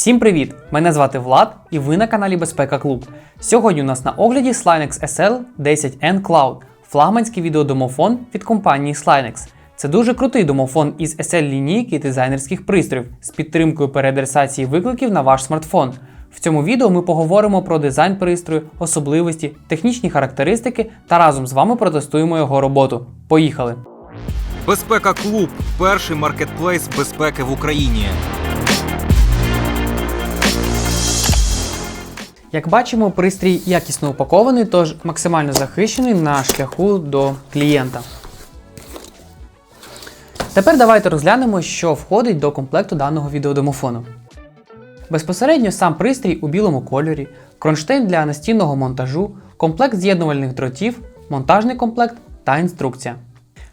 Всім привіт! Мене звати Влад і ви на каналі Безпека Клуб. Сьогодні у нас на огляді Slinex SL 10N Cloud, флагманський відеодомофон від компанії Slinex. Це дуже крутий домофон із SL лінійки дизайнерських пристроїв з підтримкою переадресації викликів на ваш смартфон. В цьому відео ми поговоримо про дизайн пристрою, особливості, технічні характеристики та разом з вами протестуємо його роботу. Поїхали! Безпека Клуб перший маркетплейс безпеки в Україні. Як бачимо, пристрій якісно упакований, тож максимально захищений на шляху до клієнта. Тепер давайте розглянемо, що входить до комплекту даного відеодомофону. Безпосередньо сам пристрій у білому кольорі, кронштейн для настінного монтажу, комплект з'єднувальних дротів, монтажний комплект та інструкція.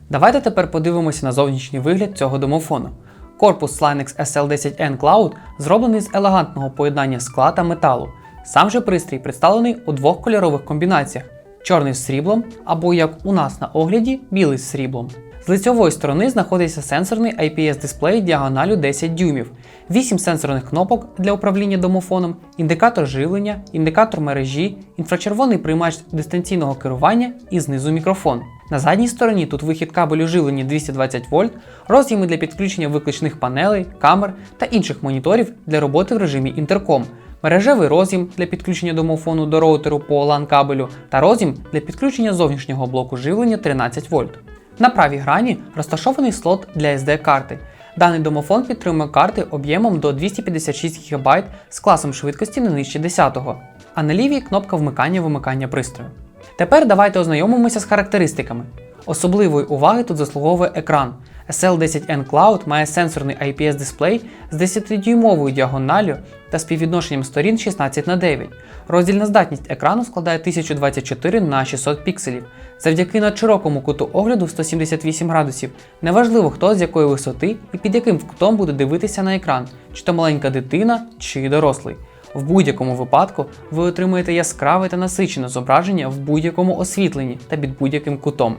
Давайте тепер подивимося на зовнішній вигляд цього домофону. Корпус Slinex SL10N Cloud зроблений з елегантного поєднання скла та металу. Сам же пристрій представлений у двох кольорових комбінаціях: чорний з сріблом або, як у нас на огляді, білий з сріблом. З лицьової сторони знаходиться сенсорний IPS-дисплей діагоналю 10 дюймів, 8 сенсорних кнопок для управління домофоном, індикатор живлення, індикатор мережі, інфрачервоний приймач дистанційного керування і знизу мікрофон. На задній стороні тут вихід кабелю живлення 220 вольт, роз'єми для підключення виключних панелей, камер та інших моніторів для роботи в режимі інтерком, мережевий роз'єм для підключення домофону до роутеру по LAN кабелю та роз'єм для підключення зовнішнього блоку живлення 13 вольт. На правій грані розташований слот для SD-карти. Даний домофон підтримує карти об'ємом до 256 ГБ з класом швидкості не нижче 10-го, а на лівій кнопка вмикання-вимикання пристрою. Тепер давайте ознайомимося з характеристиками. Особливої уваги тут заслуговує екран. SL10N Cloud має сенсорний IPS-дисплей з 10-дюймовою діагоналлю та співвідношенням сторін 16 на 9. Роздільна здатність екрану складає 1024 на 600 пікселів. Завдяки надширокому куту огляду 178 градусів. Неважливо, хто з якої висоти і під яким кутом буде дивитися на екран, чи то маленька дитина, чи дорослий. В будь-якому випадку ви отримаєте яскраве та насичене зображення в будь-якому освітленні та під будь-яким кутом.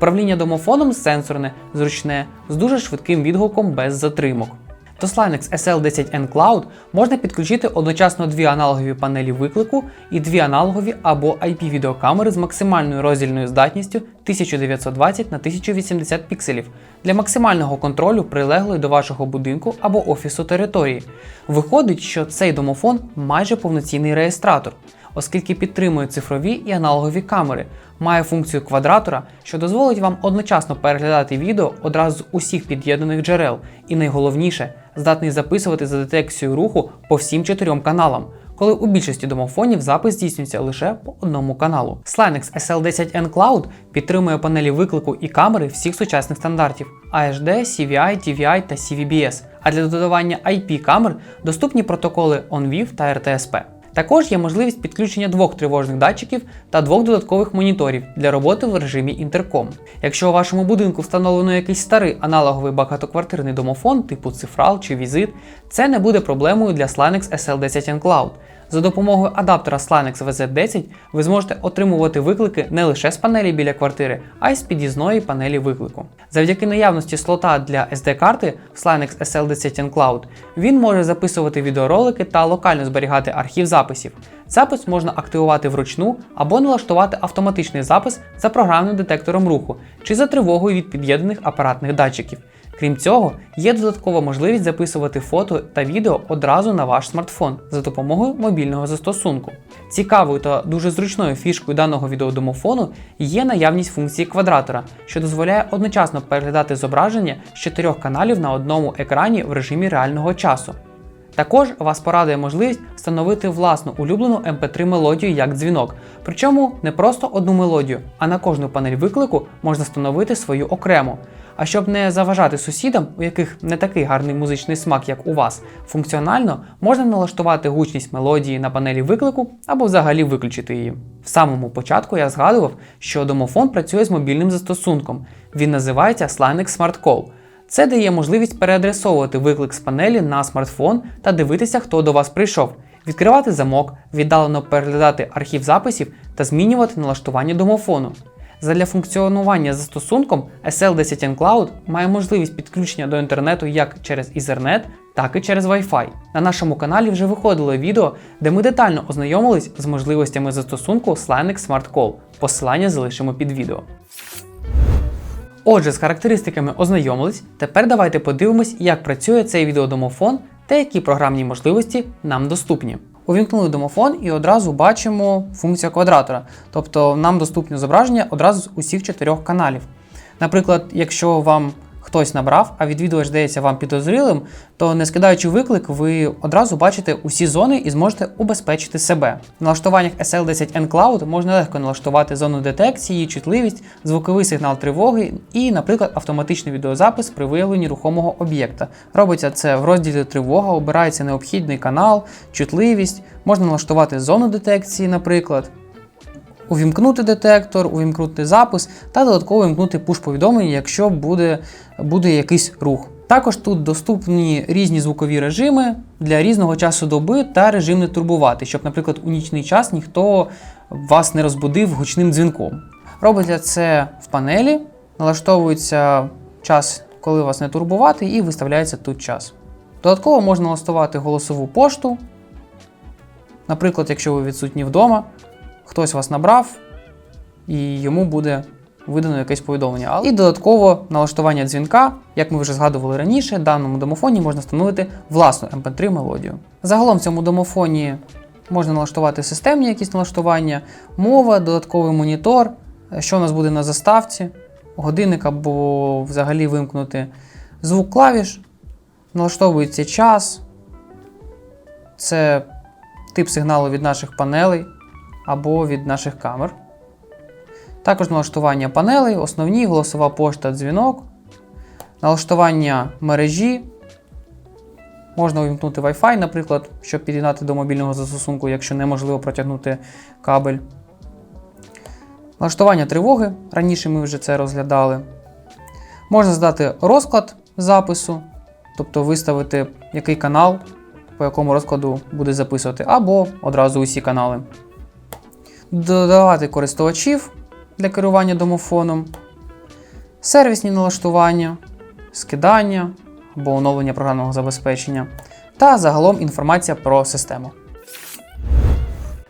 Управління домофоном сенсорне, зручне, з дуже швидким відгуком без затримок. До Slinex SL10N Cloud можна підключити одночасно дві аналогові панелі виклику і дві аналогові або IP-відеокамери з максимальною роздільною здатністю 1920 на 1080 пікселів для максимального контролю прилеглої до вашого будинку або офісу території. Виходить, що цей домофон майже повноцінний реєстратор оскільки підтримує цифрові і аналогові камери, має функцію квадратора, що дозволить вам одночасно переглядати відео одразу з усіх під'єднаних джерел, і найголовніше, здатний записувати за детекцією руху по всім чотирьом каналам. Коли у більшості домофонів запис здійснюється лише по одному каналу. Slinex SL10N Cloud підтримує панелі виклику і камери всіх сучасних стандартів AHD, CVI, TVI та CVBS, а для додавання IP камер доступні протоколи OnVIF та RTSP. Також є можливість підключення двох тривожних датчиків та двох додаткових моніторів для роботи в режимі інтерком. Якщо у вашому будинку встановлено якийсь старий аналоговий багатоквартирний домофон, типу цифрал чи візит, це не буде проблемою для Slanex SL10N Cloud. За допомогою адаптера Slinex VZ10 ви зможете отримувати виклики не лише з панелі біля квартири, а й з під'їзної панелі виклику. Завдяки наявності слота для SD-карти в Slinex SL10N Cloud він може записувати відеоролики та локально зберігати архів записів. Запис можна активувати вручну або налаштувати автоматичний запис за програмним детектором руху чи за тривогою від під'єднаних апаратних датчиків. Крім цього, є додаткова можливість записувати фото та відео одразу на ваш смартфон за допомогою мобільного застосунку. Цікавою та дуже зручною фішкою даного відеодомофону є наявність функції квадратора, що дозволяє одночасно переглядати зображення з чотирьох каналів на одному екрані в режимі реального часу. Також вас порадує можливість встановити власну улюблену MP3 мелодію як дзвінок. Причому не просто одну мелодію, а на кожну панель виклику можна встановити свою окрему. А щоб не заважати сусідам, у яких не такий гарний музичний смак, як у вас, функціонально можна налаштувати гучність мелодії на панелі виклику або взагалі виключити її. В самому початку я згадував, що домофон працює з мобільним застосунком. Він називається Slinex Smart Call. Це дає можливість переадресовувати виклик з панелі на смартфон та дивитися, хто до вас прийшов, відкривати замок, віддалено переглядати архів записів та змінювати налаштування домофону. Задля функціонування застосунком SL10N Cloud має можливість підключення до інтернету як через Ethernet, так і через Wi-Fi. На нашому каналі вже виходило відео, де ми детально ознайомились з можливостями застосунку Slinex Smart Call. Посилання залишимо під відео. Отже, з характеристиками ознайомились. Тепер давайте подивимось, як працює цей відеодомофон та які програмні можливості нам доступні. Увімкнули домофон і одразу бачимо функцію квадратора, тобто нам доступне зображення одразу з усіх чотирьох каналів. Наприклад, якщо вам хтось набрав, а відвідувач здається вам підозрілим, то не скидаючи виклик, ви одразу бачите усі зони і зможете убезпечити себе. В налаштуваннях SL10N Cloud можна легко налаштувати зону детекції, чутливість, звуковий сигнал тривоги і, наприклад, автоматичний відеозапис при виявленні рухомого об'єкта. Робиться це в розділі тривога, обирається необхідний канал, чутливість, можна налаштувати зону детекції, наприклад увімкнути детектор, увімкнути запис та додатково вімкнути пуш-повідомлення, якщо буде, буде якийсь рух. Також тут доступні різні звукові режими для різного часу доби та режим не турбувати, щоб, наприклад, у нічний час ніхто вас не розбудив гучним дзвінком. Робиться це в панелі, налаштовується час, коли вас не турбувати, і виставляється тут час. Додатково можна налаштувати голосову пошту. Наприклад, якщо ви відсутні вдома, хтось вас набрав, і йому буде видано якесь повідомлення. І додатково налаштування дзвінка, як ми вже згадували раніше, даному домофоні можна встановити власну MP3 мелодію. Загалом в цьому домофоні можна налаштувати системні якісь налаштування, мова, додатковий монітор, що у нас буде на заставці, годинник або взагалі вимкнути звук клавіш, налаштовується час, це тип сигналу від наших панелей або від наших камер. Також налаштування панелей, основні, голосова пошта, дзвінок, налаштування мережі. Можна увімкнути Wi-Fi, наприклад, щоб під'єднати до мобільного застосунку, якщо неможливо протягнути кабель. Налаштування тривоги. Раніше ми вже це розглядали. Можна задати розклад запису, тобто виставити який канал, по якому розкладу буде записувати, або одразу усі канали додавати користувачів для керування домофоном, сервісні налаштування, скидання або оновлення програмного забезпечення та загалом інформація про систему.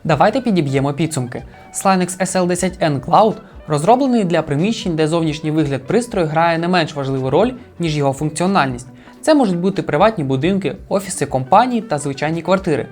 Давайте підіб'ємо підсумки. Slinex SL10N Cloud розроблений для приміщень, де зовнішній вигляд пристрою грає не менш важливу роль, ніж його функціональність. Це можуть бути приватні будинки, офіси компаній та звичайні квартири.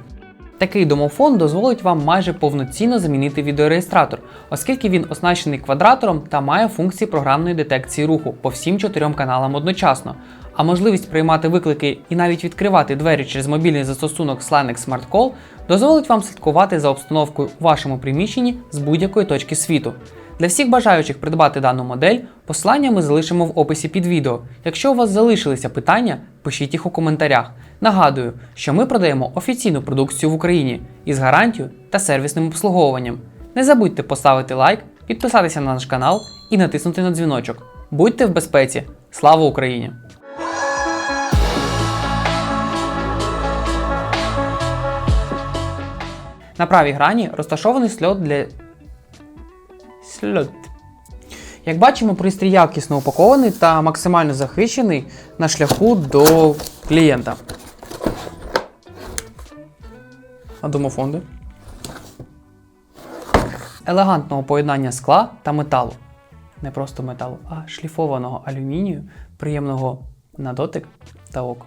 Такий домофон дозволить вам майже повноцінно замінити відеореєстратор, оскільки він оснащений квадратором та має функції програмної детекції руху по всім чотирьом каналам одночасно. А можливість приймати виклики і навіть відкривати двері через мобільний застосунок Slinex Smart Call дозволить вам слідкувати за обстановкою у вашому приміщенні з будь-якої точки світу. Для всіх бажаючих придбати дану модель, посилання ми залишимо в описі під відео. Якщо у вас залишилися питання, пишіть їх у коментарях. Нагадую, що ми продаємо офіційну продукцію в Україні із гарантією та сервісним обслуговуванням. Не забудьте поставити лайк, підписатися на наш канал і натиснути на дзвіночок. Будьте в безпеці! Слава Україні! На правій грані розташований слот для. Слот. Як бачимо, пристрій якісно упакований та максимально захищений на шляху до клієнта. А домофонди? Елегантного поєднання скла та металу. Не просто металу, а шліфованого алюмінію, приємного на дотик та око.